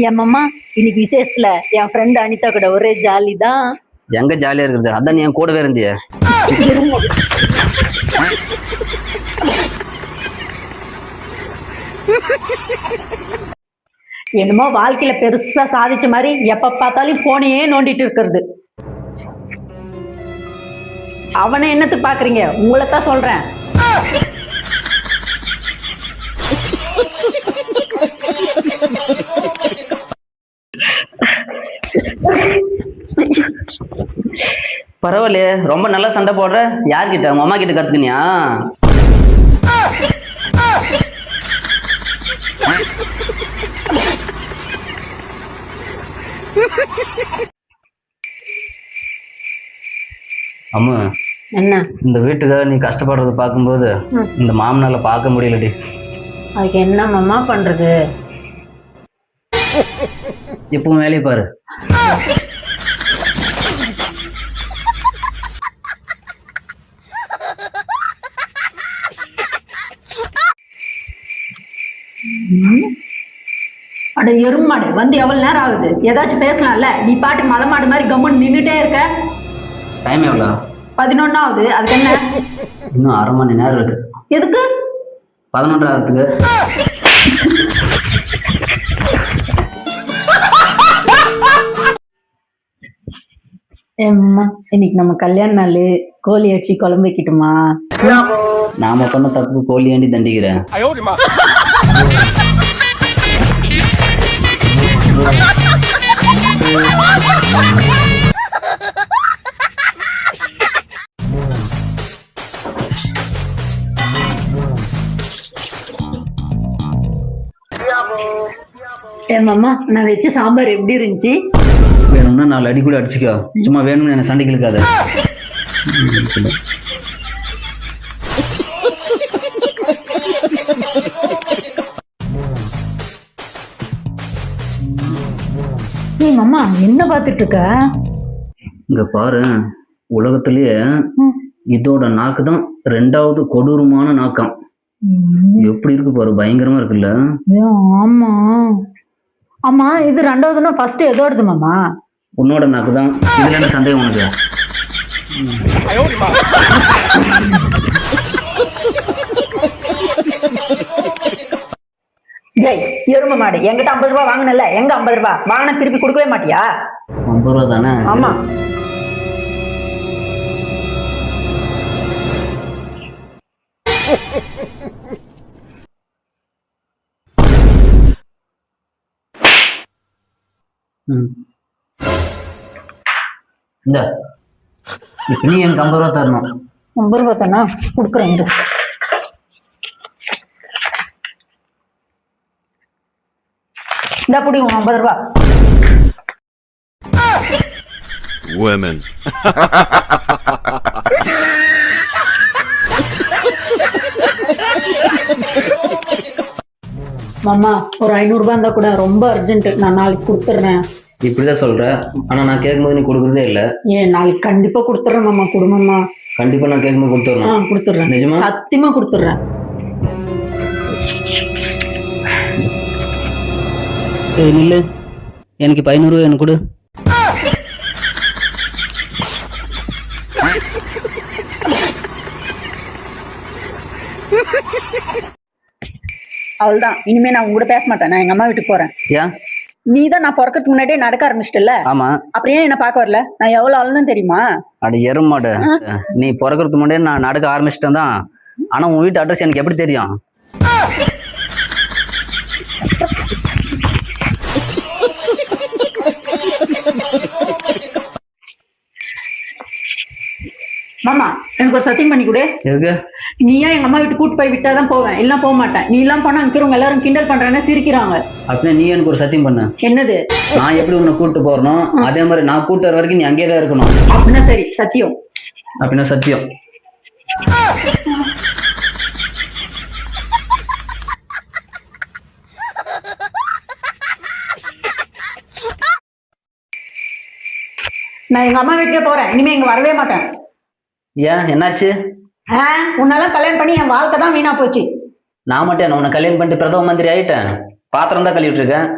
என் மாமா இன்னைக்கு விசேஷத்துல என் ஃப்ரெண்ட் அனிதா கூட ஒரே ஜாலி தான். எங்க ஜாலியா இருக்குது அதான் நீ என் கூடவே இருந்தியே. என்னமோ வாழ்க்கையில பெருசா சாதிச்ச மாதிரி எப்ப பார்த்தாலும் போனையே நோண்டிட்டு இருக்கிறது. அவனை என்னத்துக்கு பாக்குறீங்க? உங்களை தான் சொல்றேன். பரவாயில்லையே ரொம்ப நல்லா சண்டை போடுற. யார்கிட்ட? உங்க அம்மா கிட்ட கத்துக்கினியா? அம்மா என்ன? இந்த வீட்டுக்காக நீ கஷ்டப்படுறத பார்க்கும்போது. இந்த மாமனால பார்க்க முடியலடி. அதுக்கு என்ன மாமா பண்றது? இப்பவும் வேலையை பாரு. அட எருமாடு வந்து எவ்வளவு நேரம் ஆகுது? ஏதாச்சும் பேசலாம்ல? நீ பாட்டு மலை மாடு மாதிரி கம்முன்னு நின்னுட்டே இருக்க. டைம் எவ்வளோ பதினொன்னு ஆகுது. அதுக்கு என்ன? இன்னும் அரை மணி நேரம் இருக்கு. எதுக்கு? பதினொன்றாயிரத்துக்கு ஏம்மா இன்னைக்கு நம்ம கல்யாண நாள். கோழி அடிச்சு குழம்பு வைக்கட்டுமா? நாம பண்ண தப்பு கோழி ஏண்டி தண்டிக்கிறேன் மாமா நான் வச்ச சாம்பார் எப்படி இருந்துச்சு? வேணும்னா நாலு அடி கூட அடிச்சுக்கோ. சும்மா வேணும்னு எனக்கு சண்டைக்கு இருக்காது ஏய் மாமா என்ன பார்த்துட்டு இருக்க இங்க பாரு உலகத்திலேயே. இதோட நாக்கு தான் ரெண்டாவது கொடூரமான நாக்கம். எப்படி இருக்கு பாரு பயங்கரமா இருக்குல்ல? ஆமா. ஆமா இது ரெண்டாவதுன்னா ஃபர்ஸ்ட் எதோடது மாமா. உன்னோட நாக்கு தான் இதுல என்ன சந்தேகம் உனக்கு? ஏய் எரும மாடு. எங்கிட்ட ஐம்பது ரூபா வாங்கினல எங்க ஐம்பது ரூபா? வாங்கின திருப்பி கொடுக்கவே மாட்டியா? ஐம்பது ரூபா தானே? ஆமா. இந்த இப்ப நீ எனக்கு ஐம்பது ரூபா தரணும். ஐம்பது ரூபா தானா? கொடுக்குறேன் இந்தா புடி உன் ஐம்பது ரூபாய் Women. மாமா ஒரு ஐநூறு ரூபாய் இருந்தா கூட ரொம்ப அர்ஜென்ட் நான் நாளைக்கு கொடுத்துட்றேன். இப்படிதான் சொல்ற. ஆனா நான் கேட்கும்போது நீ கொடுக்குறதே இல்ல. ஏன் நாளைக்கு கண்டிப்பா கொடுத்துட்றேன் மாமா குடும்பமா கண்டிப்பா நான் கேட்கும்போது ஆ கொடுத்துடணும் கொடுத்துட்றேன். நிஜமா? சத்தியமா கொடுத்துட்றேன். ஏய் நில்லு. எனக்கு இப்போ ஐநூறுரூவா எனக்கு கொடு. அவள்தான் இனிமே நான் உங்க கூட பேச மாட்டேன். நான் எங்க அம்மா வீட்டுக்கு போறேன். ஏன் நீ தான் நான் பிறக்கிறதுக்கு முன்னாடியே நடக்க ஆரம்பிச்சிட்டல ஆமா. அப்புறம் ஏன் என்ன பார்க்க வரல? நான் எவ்வளவு ஆளுன்னு தெரியுமா? அட எருமாடு நீ பிறக்கிறதுக்கு முன்னாடியே நான் நடக்க ஆரம்பிச்சிட்டேன் தான். ஆனா உன் வீட்டு அட்ரஸ் எனக்கு எப்படி தெரியும்? மாமா எனக்கு ஒரு சத்தியம் பண்ணி கொடு. எதுக்கு? நீயா எங்க அம்மா வீட்டு கூட்டு போய் விட்டாதான் போவேன். இல்ல போக மாட்டேன். நீ எல்லாம் போனா இருக்கிறவங்க எல்லாரும் கிண்டல் பண்றேன்னு சிரிக்கிறாங்க. அப்படின்னா நீ எனக்கு ஒரு சத்தியம் பண்ணு. என்னது? நான் எப்படி உன்னை கூட்டு போறனோ அதே மாதிரி நான் கூட்டு வர வரைக்கும் நீ அங்கேயே தான் இருக்கணும். அப்படின்னா சரி சத்தியம். அப்படின்னா சத்தியம். நான் எங்க அம்மா வீட்டுக்கே போறேன். இனிமே இங்க வரவே மாட்டேன். ஏன்? என்னாச்சு? ஆ, உன்னெல்லாம் கல்யாணம் பண்ணி என் வாழ்க்கை தான் வீணா போச்சு. நான் மட்டும் என்ன உன்னை கல்யாணம் பண்ணிட்டு பிரதம மந்திரி ஆயிட்டேன்? பாத்திரம் தான் கழுவிட்டு இருக்கேன்.